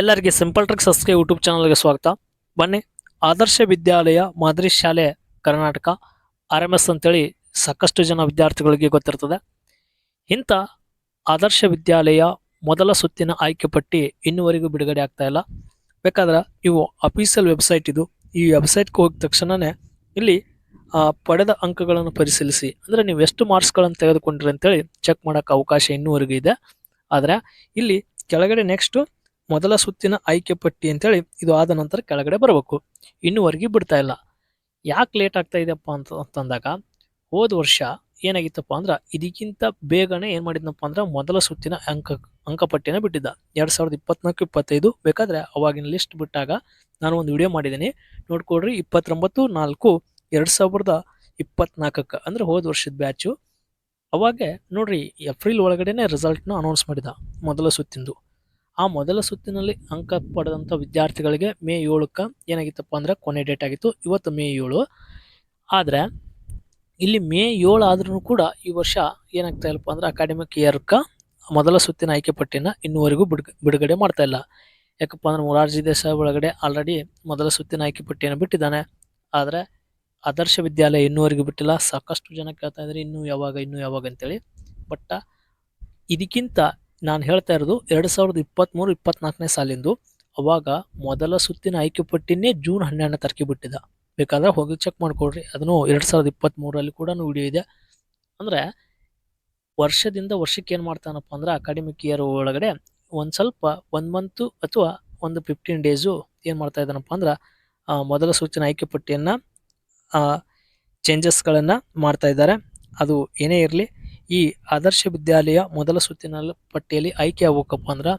ಎಲ್ಲರಿಗೆ simple trick ಸಸ್ಕೆ YouTube ಚಾನಲ್ಗೆ ಸ್ವಾಗತ. ಬನ್ನಿ, ಆದರ್ಶ ವಿದ್ಯಾಲಯ ಮಾದರಿ ಶಾಲೆ ಕರ್ನಾಟಕ, ಆರ್ ಎಂ ಎಸ್ ಅಂತೇಳಿ ಸಾಕಷ್ಟು ಜನ ವಿದ್ಯಾರ್ಥಿಗಳಿಗೆ ಗೊತ್ತಿರ್ತದೆ. ಇಂಥ ಆದರ್ಶ ವಿದ್ಯಾಲಯ ಮೊದಲ ಸುತ್ತಿನ ಆಯ್ಕೆ ಪಟ್ಟಿ ಇನ್ನುವರೆಗೂ ಬಿಡುಗಡೆ ಆಗ್ತಾ ಇಲ್ಲ. ಬೇಕಾದ್ರೆ ಇವು ಅಫೀಷಿಯಲ್ ವೆಬ್ಸೈಟ್ ಇದು. ಈ ವೆಬ್ಸೈಟ್ಗೆ ಹೋಗಿದ ತಕ್ಷಣವೇ ಇಲ್ಲಿ ಪಡೆದ ಅಂಕಗಳನ್ನು ಪರಿಶೀಲಿಸಿ. ಅಂದರೆ ನೀವು ಎಷ್ಟು ಮಾರ್ಕ್ಸ್ಗಳನ್ನು ತೆಗೆದುಕೊಂಡ್ರಿ ಅಂತೇಳಿ ಚೆಕ್ ಮಾಡೋಕ್ಕೆ ಅವಕಾಶ ಇನ್ನೂವರೆಗೂ ಇದೆ. ಆದರೆ ಇಲ್ಲಿ ಕೆಳಗಡೆ ನೆಕ್ಸ್ಟ್ ಮೊದಲ ಸುತ್ತಿನ ಆಯ್ಕೆ ಪಟ್ಟಿ ಅಂತೇಳಿ ಇದು ಆದ ನಂತರ ಕೆಳಗಡೆ ಬರಬೇಕು. ಇನ್ನೂವರೆಗೆ ಬಿಡ್ತಾ ಇಲ್ಲ. ಯಾಕೆ ಲೇಟ್ ಆಗ್ತಾ ಇದೆಯಪ್ಪ ಅಂತ ಅಂತಂದಾಗ ಹೋದ ವರ್ಷ ಏನಾಗಿತ್ತಪ್ಪ ಅಂದ್ರೆ ಇದಕ್ಕಿಂತ ಬೇಗನೆ ಏನು ಮಾಡಿದ್ನಪ್ಪ ಅಂದ್ರೆ ಮೊದಲ ಸುತ್ತಿನ ಅಂಕ ಅಂಕಪಟ್ಟಿನ ಬಿಟ್ಟಿದ್ದ. ಎರಡು ಸಾವಿರದ ಇಪ್ಪತ್ನಾಲ್ಕು, ಇಪ್ಪತ್ತೈದು ಬೇಕಾದ್ರೆ ಅವಾಗಿನ ಲಿಸ್ಟ್ ಬಿಟ್ಟಾಗ ನಾನು ಒಂದು ವಿಡಿಯೋ ಮಾಡಿದ್ದೀನಿ. ನೋಡ್ಕೊಡ್ರಿ ಇಪ್ಪತ್ತೊಂಬತ್ತು, ನಾಲ್ಕು, ಎರಡು ಸಾವಿರದ ಇಪ್ಪತ್ನಾಲ್ಕಕ್ಕೆ ಅಂದ್ರೆ ಹೋದ ವರ್ಷದ ಬ್ಯಾಚು ಅವಾಗೆ ನೋಡ್ರಿ, ಏಪ್ರಿಲ್ ಒಳಗಡೆನೆ ರಿಸಲ್ಟ್ನ ಅನೌನ್ಸ್ ಮಾಡಿದ ಮೊದಲ ಸುತ್ತಿಂದು. ಆ ಮೊದಲ ಸುತ್ತಿನಲ್ಲಿ ಅಂಕ ಪಡೆದಂಥ ವಿದ್ಯಾರ್ಥಿಗಳಿಗೆ ಮೇ ಏಳಕ್ಕೆ ಏನಾಗಿತ್ತಪ್ಪ ಅಂದ್ರೆ ಕೊನೆ ಡೇಟ್ ಆಗಿತ್ತು, ಇವತ್ತು ಮೇ ಏಳು. ಆದರೆ ಇಲ್ಲಿ ಮೇ ಏಳು ಆದ್ರೂ ಕೂಡ ಈ ವರ್ಷ ಏನಾಗ್ತಾ ಇಲ್ಲಪ್ಪ ಅಂದ್ರೆ ಅಕಾಡೆಮಿಕ್ ಇಯರ್ಕ ಮೊದಲ ಸುತ್ತಿನ ಆಯ್ಕೆ ಪಟ್ಟಿನ ಇನ್ನೂವರೆಗೂ ಬಿಡ್ ಬಿಡುಗಡೆ ಮಾಡ್ತಾ ಇಲ್ಲ. ಯಾಕಪ್ಪ ಅಂದ್ರೆ ಮೊರಾರ್ಜಿ ದೇಸಾಯಿ ಒಳಗಡೆ ಆಲ್ರೆಡಿ ಮೊದಲ ಸುತ್ತಿನ ಆಯ್ಕೆ ಪಟ್ಟಿಯನ್ನು ಬಿಟ್ಟಿದ್ದಾನೆ. ಆದರೆ ಆದರ್ಶ ವಿದ್ಯಾಲಯ ಇನ್ನೂವರೆಗೂ ಬಿಟ್ಟಿಲ್ಲ. ಸಾಕಷ್ಟು ಜನ ಕೇಳ್ತಾ ಇದ್ದಾರೆ ಇನ್ನೂ ಯಾವಾಗ ಇನ್ನೂ ಯಾವಾಗ ಅಂತೇಳಿ. ಬಟ್ ಇದಕ್ಕಿಂತ ನಾನು ಹೇಳ್ತಾ ಇರೋದು ಎರಡು ಸಾವಿರದ ಇಪ್ಪತ್ತ್ಮೂರು ಇಪ್ಪತ್ನಾಲ್ಕನೇ ಸಾಲಿಂದು ಅವಾಗ ಮೊದಲ ಸುತ್ತಿನ ಆಯ್ಕೆ ಪಟ್ಟಿನೇ ಜೂನ್ ಹನ್ನೆರಡನೇ ತಾರೀಕಿಗೆ ಬಿಟ್ಟಿದ್ದ. ಬೇಕಾದ್ರೆ ಹೋಗಿ ಚೆಕ್ ಮಾಡ್ಕೊಡ್ರಿ ಅದನ್ನು ಎರಡು ಸಾವಿರದ ಇಪ್ಪತ್ತ್ಮೂರಲ್ಲಿ ಕೂಡ ವಿಡಿಯೋ ಇದೆ. ಅಂದರೆ ವರ್ಷದಿಂದ ವರ್ಷಕ್ಕೆ ಏನು ಮಾಡ್ತಾನಪ್ಪ ಅಂದ್ರೆ ಅಕಾಡೆಮಿಕ್ ಇಯರ್ ಒಳಗಡೆ ಒಂದು ಸ್ವಲ್ಪ ಒಂದು ಮಂತು ಅಥವಾ ಒಂದು ಫಿಫ್ಟೀನ್ ಡೇಸು ಏನು ಮಾಡ್ತಾ ಇದ್ದಾನಪ್ಪ ಅಂದ್ರೆ ಮೊದಲ ಸೂಚನೆ ಆಯ್ಕೆ ಪಟ್ಟಿಯನ್ನು ಚೇಂಜಸ್ಗಳನ್ನು ಮಾಡ್ತಾ ಇದ್ದಾರೆ. ಅದು ಏನೇ ಇರಲಿ ಈ ಆದರ್ಶ ವಿದ್ಯಾಲಯ ಮೊದಲ ಸುತ್ತಿನ ಪಟ್ಟಿಯಲ್ಲಿ ಆಯ್ಕೆ ಆಗ್ಬೇಕಪ್ಪ ಅಂದ್ರೆ,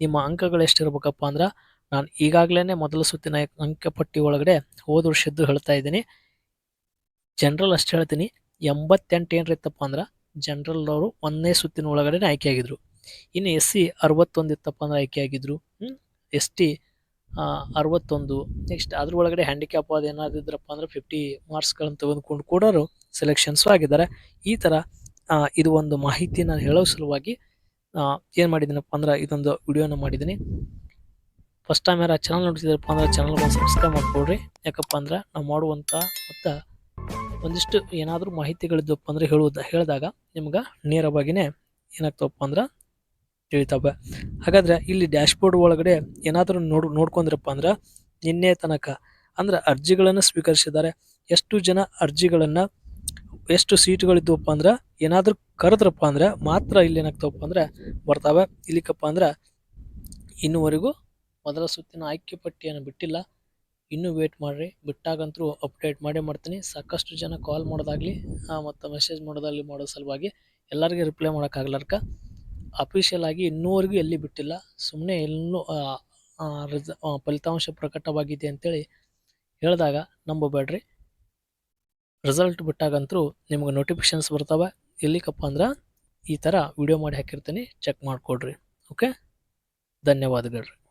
ನಿಮ್ಮ ಅಂಕಗಳು ಎಷ್ಟಿರ್ಬೇಕಪ್ಪ ಅಂದ್ರೆ, ನಾನು ಈಗಾಗಲೇ ಮೊದಲ ಸುತ್ತಿನ ಅಂಕ ಪಟ್ಟಿ ಒಳಗಡೆ ಹೋದ ವರ್ಷದ್ದು ಹೇಳ್ತಾ ಇದ್ದೀನಿ. ಜನರಲ್ ಅಷ್ಟು ಹೇಳ್ತೀನಿ, ಎಂಬತ್ತೆಂಟು ಏನರ ಇತ್ತಪ್ಪ ಅಂದ್ರೆ, ಜನರಲ್ ಅವರು ಒಂದನೇ ಸುತ್ತಿನ ಒಳಗಡೆ ಆಯ್ಕೆ ಆಗಿದ್ರು. ಇನ್ನು ಎಸ್ ಸಿ ಅರವತ್ತೊಂದು ಇತ್ತಪ್ಪ ಅಂದ್ರೆ ಆಯ್ಕೆ ಆಗಿದ್ರು. ಎಸ್ ಟಿ ಅರವತ್ತೊಂದು, ನೆಕ್ಸ್ಟ್ ಅದ್ರ ಒಳಗಡೆ ಹ್ಯಾಂಡಿಕ್ಯಾಪ್ ಅದು ಏನಾದ್ರಪ್ಪ ಅಂದ್ರೆ ಫಿಫ್ಟಿ ಮಾರ್ಕ್ಸ್ಗಳನ್ನು ತೆಗೆದುಕೊಂಡು ಕೂಡ ಸೆಲೆಕ್ಷನ್ಸು ಆಗಿದ್ದಾರೆ. ಈ ಥರ ಇದು ಒಂದು ಮಾಹಿತಿಯನ್ನು ಹೇಳೋ ಸಲುವಾಗಿ ಏನು ಮಾಡಿದ್ದೀನಪ್ಪ ಅಂದ್ರೆ ಇದೊಂದು ವಿಡಿಯೋನ ಮಾಡಿದ್ದೀನಿ. ಫಸ್ಟ್ ಟೈಮ್ ಯಾರು ಚಾನಲ್ ನೋಡ್ತಿದ್ದೀರಪ್ಪ ಅಂದ್ರೆ ಚಾನಲ್ಗೆ ಒಂದು ಸಬ್ಸ್ಕ್ರೈಬ್ ಮಾಡ್ಕೊಳ್ರಿ. ಯಾಕಪ್ಪ ಅಂದ್ರೆ ನಾವು ಮಾಡುವಂಥ ಮತ್ತು ಒಂದಿಷ್ಟು ಏನಾದರೂ ಮಾಹಿತಿಗಳಿದ್ದಪ್ಪ ಅಂದ್ರೆ ಹೇಳುವುದು ಹೇಳಿದಾಗ ನಿಮ್ಗೆ ನೇರವಾಗಿಯೇ ಏನಾಗ್ತವಪ್ಪ ಅಂದ್ರೆ ತಿಳಿತಾವೆ. ಹಾಗಾದ್ರೆ ಇಲ್ಲಿ ಡ್ಯಾಶ್ಬೋರ್ಡ್ ಒಳಗಡೆ ಏನಾದರೂ ನೋಡ್, ನೋಡ್ಕೊಂಡ್ರಪ್ಪ ಅಂದ್ರೆ ನಿನ್ನೆ ತನಕ ಅಂದ್ರೆ ಅರ್ಜಿಗಳನ್ನು ಸ್ವೀಕರಿಸಿದ್ದಾರೆ. ಎಷ್ಟು ಜನ ಅರ್ಜಿಗಳನ್ನು ಎಷ್ಟು ಸೀಟ್ಗಳಿದ್ವಪ್ಪ ಅಂದ್ರೆ, ಏನಾದರೂ ಕರೆದ್ರಪ್ಪ ಅಂದ್ರೆ ಮಾತ್ರ ಇಲ್ಲಿ ಏನಾಗ್ತವಪ್ಪ ಅಂದ್ರೆ ಬರ್ತಾವೆ. ಇಲ್ಲಿಕಪ್ಪ ಅಂದ್ರೆ ಇನ್ನುವರೆಗೂ ಮೊದಲ ಸುತ್ತಿನ ಆಯ್ಕೆ ಪಟ್ಟಿಯನ್ನು ಬಿಟ್ಟಿಲ್ಲ. ಇನ್ನೂ ವೇಟ್ ಮಾಡಿರಿ. ಬಿಟ್ಟಾಗಂತೂ ಅಪ್ಡೇಟ್ ಮಾಡೇ ಮಾಡ್ತೀನಿ. ಸಾಕಷ್ಟು ಜನ ಕಾಲ್ ಮಾಡೋದಾಗಲಿ ಮತ್ತು ಮೆಸೇಜ್ ಮಾಡೋದಾಗಲಿ ಮಾಡೋ ಸಲುವಾಗಿ ಎಲ್ಲರಿಗೆ ರಿಪ್ಲೈ ಮಾಡೋಕ್ಕಾಗ್ಲಾರ್ಕ ಅಫಿಷಿಯಲ್ ಆಗಿ ಇನ್ನೂವರೆಗೂ ಎಲ್ಲಿ ಬಿಟ್ಟಿಲ್ಲ. ಸುಮ್ಮನೆ ಎಲ್ಲೂ ರಿಸ ಫಲಿತಾಂಶ ಪ್ರಕಟವಾಗಿದೆ ಅಂತೇಳಿ ಹೇಳಿದಾಗ ನಂಬಬೇಡ್ರಿ. ರಿಸಲ್ಟ್ ಬಿಟ್ಟಾಗಂತೂ ನಿಮ್ಗೆ ನೋಟಿಫಿಕೇಶನ್ಸ್ ಬರ್ತಾವೆ. ಎಲ್ಲಿಕಪ್ಪ ಅಂದ್ರೆ ಈ ಥರ ವಿಡಿಯೋ ಮಾಡಿ ಹಾಕಿರ್ತೀನಿ. ಚೆಕ್ ಮಾಡಿಕೊಡ್ರಿ. ಓಕೆ ಧನ್ಯವಾದಗಳು